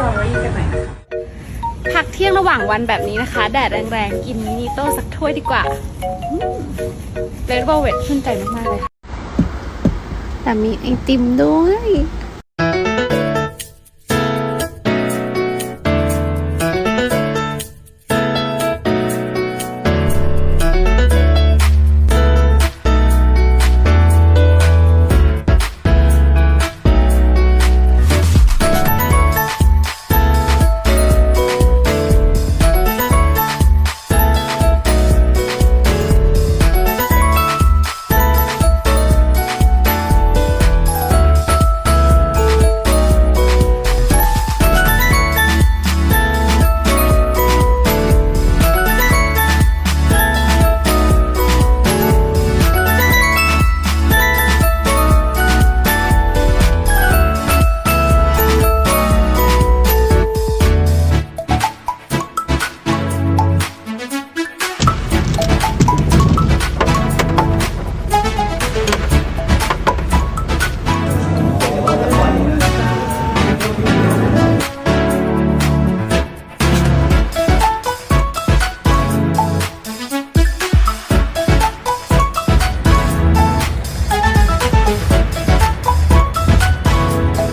ตอรี่กันหน่อยพักเที่ยงระหว่างวันแบบนี้นะคะ แดดแรงๆ กินนีโต้สักถ้วยดีกว่าเลดเวลเวทขึ้นใจมากๆเลยค่ะ แต่มีไอติมด้วย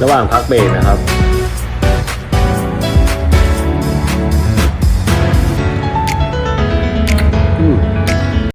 ระหว่างพักเบรกนะครับ